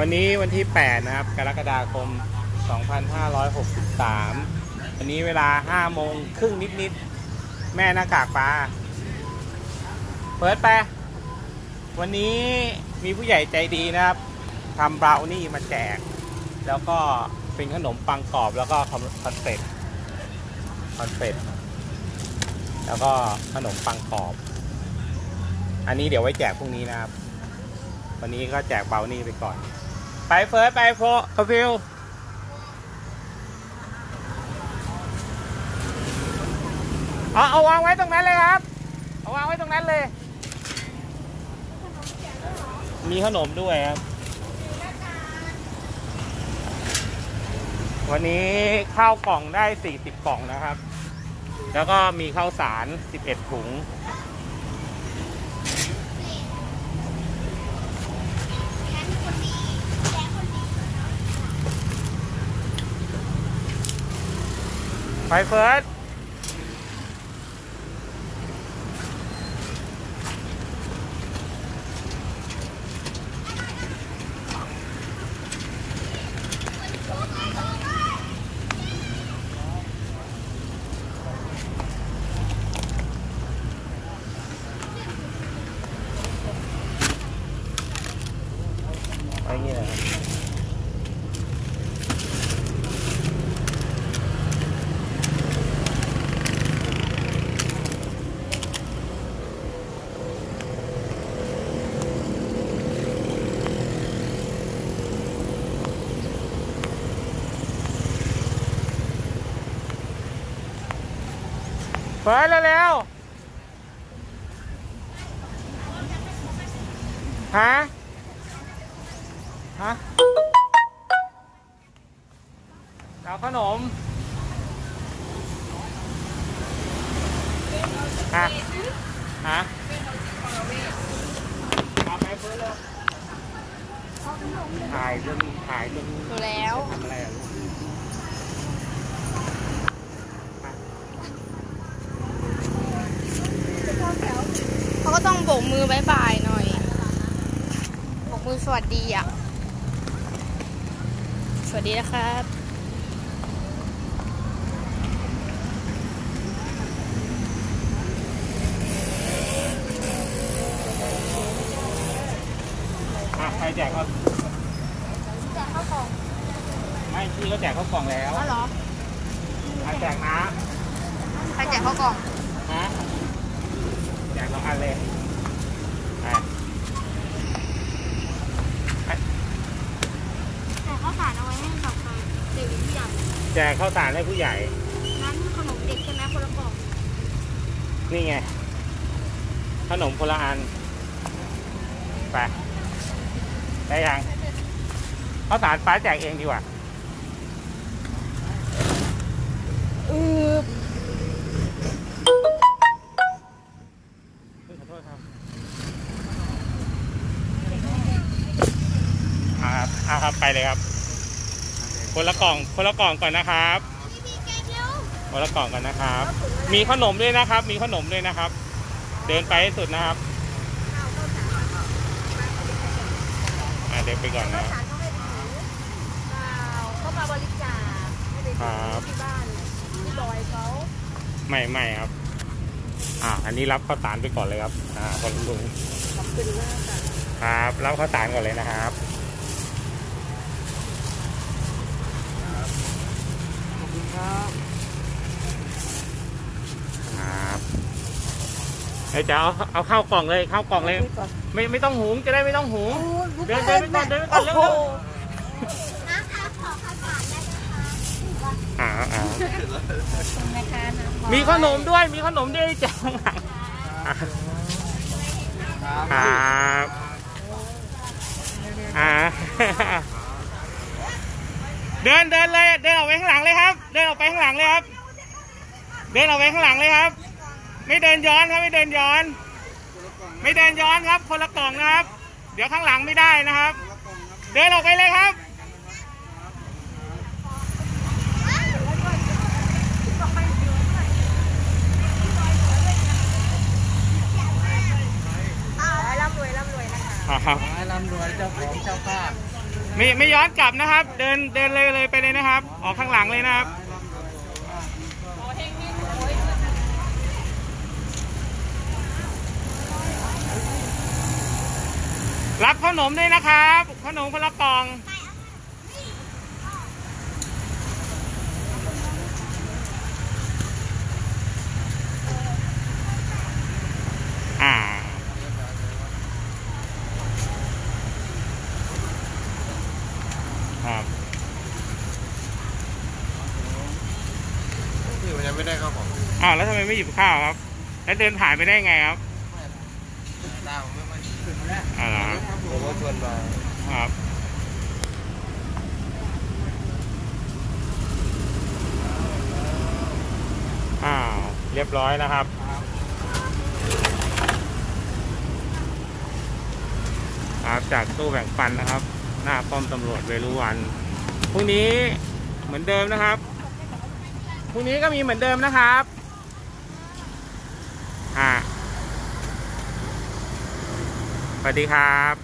วันนี้วันที่ 8 นะครับ กรกฎาคม 2563 วันนี้เวลา 5 โมงครึ่งนิดๆ แม่หน้ากากปลา เปิดไป วันนี้มีผู้ใหญ่ใจดีนะครับทำบราวนี่มาแจก แล้วก็เป็นขนมปังกรอบแล้วก็คอนเฟตคอนเฟตแล้วก็ขนมปังกรอบ อันนี้เดี๋ยวไว้แจกพรุ่งนี้นะครับ วันนี้ก็แจกเบานี่ไปก่อน ไปเฟิร์สไปโฟกฟิลเอาเอาวางไว้ตรงนั้นเลยครับ เอาวางไว้ตรงนั้นเลย มีขนมด้วยครับ วันนี้ข้าวกล่องได้ 40 กล่องนะครับ แล้วก็มีข้าวสาร 11 ถุง ไปเฟิร์ส เฟิร์สเร็วๆฮะ ฮะเอาขนมฮะฮะเอาไปเพื่อเลยถ่ายจนถ่ายจนดูแล้วทำอะไรอะลูก เขาก็ต้องโบกมือบายบายหน่อยโบกมือสวัสดีอะ สวัสดีนะครับอะใครแจกเขาแจกข้าวกล่องไม่พี่ก็แจกเขากล่องแล้วอ๋อเหรอใครแจกน้ใครแจกข้าวกล่องำฮะแจกสองอันเลยไป แต่ข้าวสารเอาไว้ให้กับใครเด็กหรือผู้ใหญ่ แจกข้าวสารให้ผู้ใหญ่นั้นขนมเด็กใช่ไหมคนละกล่องนี่ไง ขนมคนละอัน ไป ได้ยังข้าวสารป้าแจกเองดีกว่าอือขอโทษครับอ่าครับอ่าครับ ไปเลยครับ คนละกล่องคนละกล่องก่อนนะครับ คนละกล่องก่อนนะครับ มีขนมด้วยนะครับ มีขนมด้วยนะครับ เดินไปให้สุดนะครับอ่าเดินไปก่อนนะเขามาบริจาคให้เด็กครับที่บ้านที่บอยเขาไม่ไม่ครับ อ่า อันนี้รับข้าวสารไปก่อนเลยครับ อ่าคนลุงขอบคุณมากค่ะครับ รับข้าวสารก่อนเลยนะครับ ขอบคุณครับ ครับ เดี๋ยวจะเอาเอาเข้าวกล่องเลยเข้าวกล่องเลย ไม่ไม่ต้องหุงจะได้ไม่ต้องหุงเดินเดินไปก่อนเดินไปก่อนเร็วๆอ่าอ่ามีขนมด้วยมีขนมด้วยแจกข้างหลังอ่าครับอ่าเดินเดินเลยเดินออกไปข้างหลังเลยครับ เดินออกไปข้างหลังเลยครับ เดินออกไปข้างหลังเลยครับ ไม่เดินย้อนครับไม่เดินย้อน ไม่เดินย้อนครับคนละกล่องนะครับ เดี๋ยวข้างหลังไม่ได้นะครับ เดินออกไปเลยครับร่ำรวยร่ำรวยนะคะอ่าครับขอให้ร่ำรวยเจ้าของเจ้าภาพไม่ไม่ย้อนกลับนะครับ เดินเดินเลยเลยไปเลยนะครับ ออกข้างหลังเลยนะครับ รับขนมด้วยนะครับขนมคนละกล่อง อ่า ครับ พี่มันยังไม่ได้เข้าของอ้าวแล้วทำไมไม่หยิบข้าวครับ แล้วเดินผ่านไปได้ไงครับดาวไม่มาขึ้นมาแล้ว อ๋อเหรครับผมก็ชวนมาครับอ้าวเรียบร้อยนะครับครับจากตู้แบ่งปันนะครับ หน้าป้อมตำรวจเวรุวันพรุ่งนี้เหมือนเดิมนะครับพรุ่งนี้ก็มีเหมือนเดิมนะครับอ่า วัสดีครับ